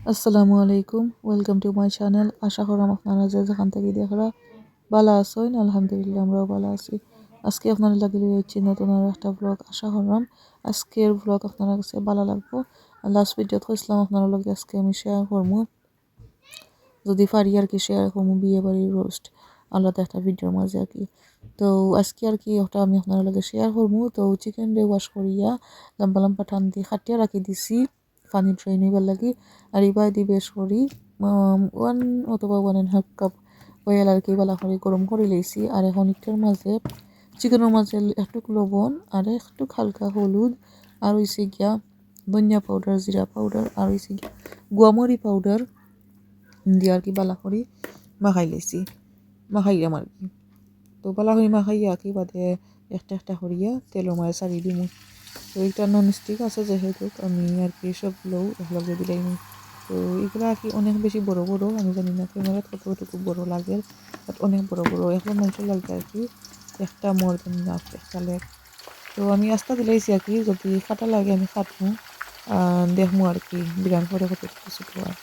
আসসালামু আলাইকুম, welcome to my channel. আশা করাম আপনারা যে যেখান থেকে দেখরা ভালো আছেন, আলহামদুলিল্লাহ আমরাও ভালো আছি। আজকে আপনারা লাগিয়ে দিচ্ছি নতুন আর একটা ব্লগ আশা করাম আজকের ব্লগ আপনার কাছে ভালো লাগবো। লাস্ট ভিডিওত কইছিলাম আপনার লগে আজকে আমি শেয়ার করব যদি পারি আর কি শেয়ার করব বিয়ে বাড়ির রোস্ট আলাদা একটা ভিডিওর মাঝে আর কি তো আজকে আর কি ওটা আমি আপনার লগে শেয়ার করব। তো চিকেন ডে ওয়াশ করিয়া লম্বা লম্বা টান দিয়ে খাটিয়া রাখি দিছি, পানি ড্রেন হইবার লাগি। আর এবার দি বেশ করি ওয়ান অথবা one and half cup oil আর কি বালা করে গরম করে লইছি। আর এখন একটার মাঝে চিকেনের মাঝে একটু লবণ, আর একটু হালকা হলুদ, আর হইছে গিয়া ধনিয়া পাউডার জিরা পাউডার আর হইছে গিয়া গুয়ামরি পাউডার দিয়ে আর কি বালা করি মাখাই লাইছি। মাখাইলাম আর কি তো বালা করে মাখাইয়া কি বাদে একটা একটা করিয়া তেলের মাঝে সারি দিমু তো এটা নন স্টিক আছে যেহেতু আমি আর কি সবগুলোও একলগে দিলাই তো এগুলো আর কি অনেক বেশি বড় বড় আমি জানি না ক্যামেরাত কতটুকু বড় লাগে বাট অনেক বড় বড় এখন মানুষের লাগবে আর কি একটা মোর দেন না একটা লেগ তো আমি আস্তা দিলাইছি আর কি যদি কাটা লাগে আমি কাটবো দেখব আর কি বিরান পরে কতটুকু ছোটো আর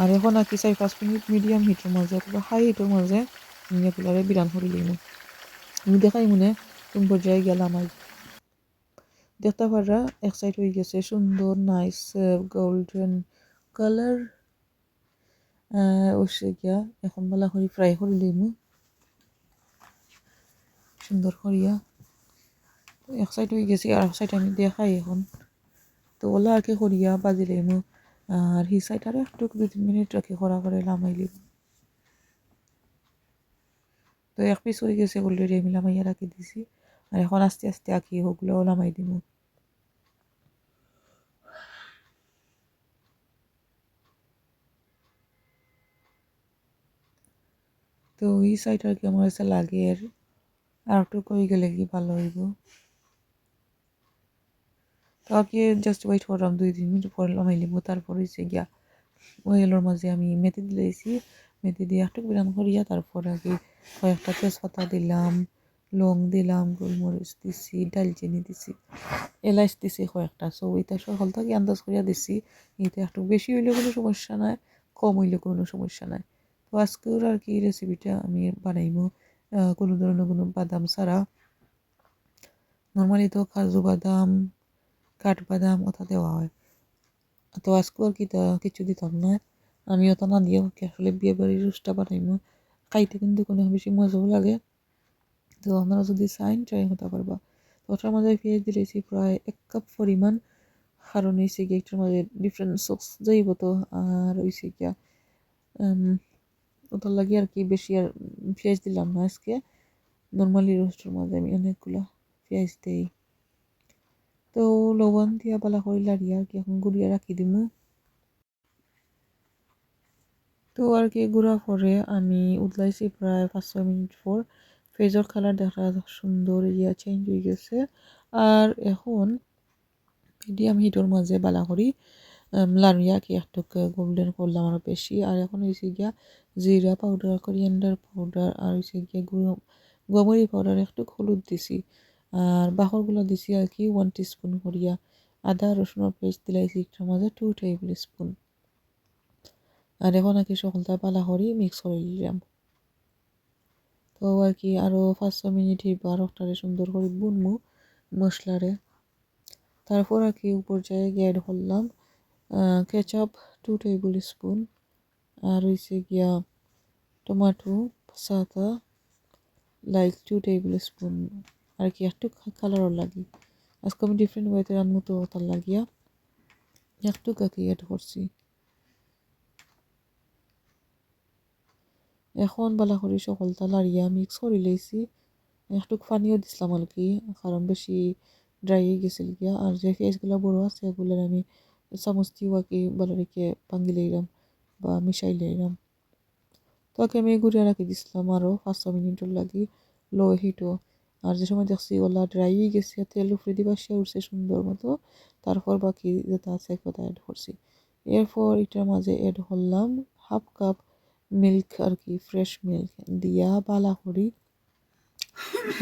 আর এখন আর কি চারি পাঁচ মিনিট মিডিয়াম হিটের মাঝে অথবা হাই হিটের মাঝে এগুলারে বিরান করে লিম। আমি দেখাই মনে কোন পর্যায়ে গেলাম আর দেখতে পারা এক হয়ে গেছে সুন্দর নাইস গোল্ডেন কালার ওসে গিয়া, এখন বেলা করি ফ্রাই করে লিমু। সুন্দর করিয়া এক সাইড হয়ে গেছে আর এক সাইড আমি দেখাই এখন। তো ওলা আর কি করিয়া বাজি লিমু। আর হি সাইড আর একটু দু তিন মিনিট রাখি করা করে লামাই লিমু তো এক পিস হয়ে গেছে অলরেডি আমি লামাইয়া রাখি দিছি। আর এখন আস্তে আস্তে আঁকি ওগুলো লামাই দিমু তো এই সাইড আর কি আমার কাছে লাগে, আর একটু কই গেলে কি ভালো হইব? তো আর জাস্ট ওয়েট করলাম দুই, তিন মিনিট পরে লামাই লিব তারপর হয়েছে গিয়া ওয়েলের মাঝে আমি মেথি দিলেছি মেথি দিয়ে একটু বিরাম করিয়া তারপর আগে কয়েকটা তেজপাতা দিলাম, লং দিলাম, গোলমরিচ দিছি, ডালচিনি দিছি, এলাচ দিছি কয়েকটা। সো এটা সকল থেকে আন্দাজ করিয়া দিছি, এটা একটু বেশি হইলে কোনো সমস্যা নাই, কম হইলে কোনো সমস্যা নাই। তো আজকের আর কি রেসিপিটা আমি বানাইমো কোনো ধরনের কোনো বাদাম ছাড়া। নর্মালি তো কাজু বাদাম কাঠবাদাম ওটা দেওয়া হয়। তো আজকে আর কি কিছু দিতাম না। আমি ওটা না দিয়ে আসলে বিয়ে বাড়ির রোস্টটা বানাইমো। খাইতে কিন্তু কোনো বেশি মজাও লাগে। তো আপনারা যদি চাইন ট্রাই হতে পারবা তো ওটার মাঝে পেঁয়াজ দিলেছি প্রায় এক কাপ পরিমাণ। কারণ হয়েছে গিয়ে একটার মাঝে ডিফারেন্ট সস যাইব তো, আর হয়েছে গিয়া ওটার লাগে আর কি বেশি আর পেঁয়াজ দিলাম না আজকে। নর্মালি রোস্টের মাঝে আমি অনেকগুলো পেঁয়াজ দিই। তো লবণ দিয়া বালা করে লাড়িয়া আর কি এখন গুড়িয়া রাখি দিমু। তো আর কি গুঁড়া করে আমি উতলাইছি প্রায় পাঁচ ছয় মিনিট পর ফেজর কালার দেখা সুন্দর ইয়া চেঞ্জ হয়ে গেছে। আর এখন মিডিয়াম হিটর মাঝে বালা করি লাড়িয়া কি একটু গোল্ডেন করলাম আরও বেশি আর এখন হয়েছে গিয়া জিরা পাউডার করিয়েন্ডার পাউডার আর হয়েছে গিয়া গুঁড়ো গোমরি পাউডার একটু হলুদ দিছি। আর বাহরগুলো দিছি আর কি ওয়ান টিস্পুন করিয়া আদা রসুনের পেস্ট দিলাইছি একটার মাঝে টু টেবিল স্পুন আর এখন আর কি সকলটা পালা করি মিক্স করে নিলাম। তো আর কি আরও পাঁচ ছ মিনিট বারোটারে সুন্দর করে বুনমু মশলারে। তারপর আর কি উপর জায়গায় অ্যাড করলাম কেচাপ টু টেবিল স্পুন আর হয়েছে গিয়া টমাটো সাদা লাইক টু টেবিল স্পুন আর কি, একটু কালারও লাগি। আজকে আমি ডিফারেন্ট ওয়েতে রান্না তো তার লাগিয়া একটু কাকি অ্যাড করছি। এখন বালা করে সকলটা লাড়িয়া মিক্স করে লইছি একটু পানিও দিছিলাম আর কি, কারণ বেশি ড্রাই হয়ে গেছিল গিয়া। আর যে পেঁয়াজগুলো বড়ো আছে এগুলো আমি চামচ দিয়েও আর কি ভালো রেখে ভাঙ্গি লইলাম বা মিশাই লইলাম। তো আমি ঘুরিয়ে রাখি দিছিলাম আরও পাঁচ ছ মিনিটের লাগি লো হিটও আর যে সময় দেখছি ওলা ড্রাই হয়ে গেছে তেল উপরে দিবা, সে উঠছে সুন্দর মতো। তারপর বাকি যেটা আছে কথা অ্যাড করছি। এরপর এটার মাঝে অ্যাড করলাম হাফ কাপ মিল্ক আর কি ফ্রেশ মিল্ক দিয়া বালা করি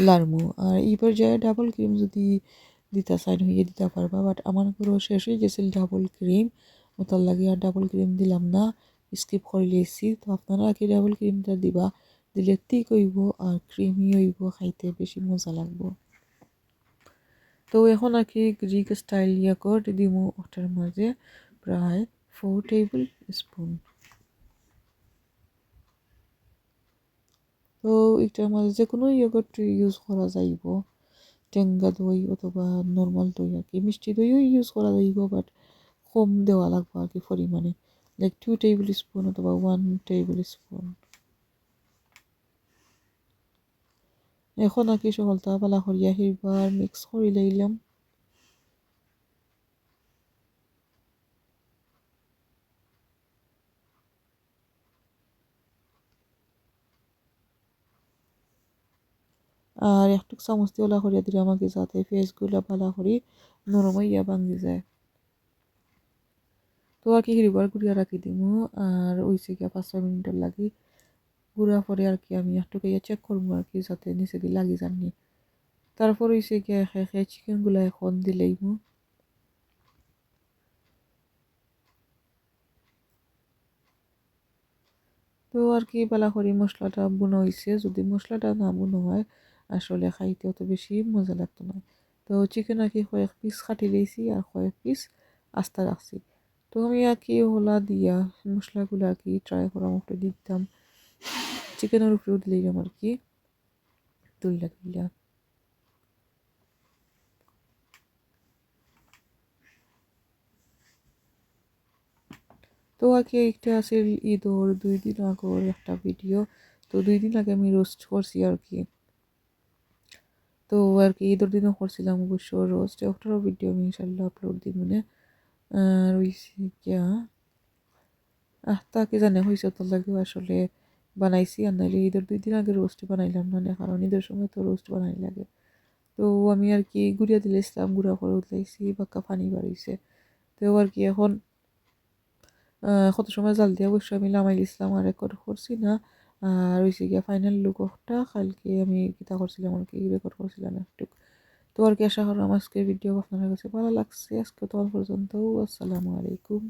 লারমু। আর এই পর্যায়ে ডাবল ক্রিম যদি দিতে সাইন হইয়ে দিতে পারবা বাট আমার ঘরেও শেষ হয়ে গেছিল ডাবল ক্রিম ও তার লাগে আর ডাবল ক্রিম দিলাম না স্কিপ করে লিয়েছি তো আপনারা কি ডাবল ক্রিমটা দিবা? দিলে ঠিক হইব আর ক্রিমি হইব, খাইতে বেশি মজা লাগবো। তো এখন আর কি গ্রিক স্টাইল ইয়া করে দিব ওটার মাঝে প্রায় ফোর টেবিল স্পুন তো এটার মাঝে যে কোনো ইয়োগট ইউজ করা যাইব। টেঙ্গা দই অথবা নর্মাল দই আর কি, মিষ্টি দইও ইউজ করা যাইব বাট কম দেওয়া লাগবে আর কি পরিমাণে। লাইক টু টেবিল স্পুন অথবা ওয়ান টেবিল স্পুন এখন আর কি সকলটা পালা করিয়া সেইবার মিক্স করে লইলাম। আর একটু চামচ দিয়ে ওলা করিয়া দিলে আমাকে যাতে ফেসগুলো ভালো করি নরম হইয়া ভাঙি যায়। তো আর কি হিরিবার গুড়িয়া রাখি দিমু, আর ওইসে গিয়া পাঁচ ছয় মিনিটের লাগি গুঁড়া পরে আর কি আমি একটু গিয়ে চেক করব আর কি যাতে নিচে দিয়ে লাগি যাননি তারপর গিয়া খেয়ে খেয়ে চিকেনগুলো এখন দিলেই মু তো আর কি বেলা করি মশলাটা বুনো হয়েছে যদি মশলাটা না বুনো হয় আসলে খাইতে অত বেশি মজা লাগতো না তো চিকেন আর কি কয়েক পিস কাটি দিয়েছি আর কয়েক পিস আস্তা রাখছি তো আমি আর কি ওলা দিয়া মশলাগুলো আর কি ট্রাই করার মতো দিতাম আর কি তুললা তুললা তো কি একটা আছে ঈদর দুই দিন আগর একটা ভিডিও তো দুই দিন আগে আমি রোস্ট করছি আর কি। তো আর কি ঈদের দিনও করছিলাম অবশ্য রোস্ট ওটারও ভিডিও আমি ইনশাল্লাহ আপলোড দিই মনে আর ওই আহ, তাকে জানে হয়েছে তোর লাগেও আসলে বানাইছি আর নাইলে ঈদের দুই দিন আগে রোস্ট বানাইলাম না কারণ ঈদের সময় তো রোস্ট বানাই লাগে। তো আমি আর কি গুড়িয়া দিলেছিলাম গুঁড়া করে উঠলাইছি বাক্কা পানি বাড়িয়েছে তো আর কি এখন কত সময় জাল দিয়ে অবশ্যই আমি লামাই দিছিলাম আর রেকর্ড করছি না। আর হয়েছে গিয়া ফাইনাল লুকটা কালকে আমি কিতা করছিলাম আর কি রেকর্ড করছিলাম একটু। তো আর কি আশা করলাম আজকে ভিডিও আপনার কাছে ভালো লাগছে। আজকে তো পর্যন্ত, আসসালামু আলাইকুম।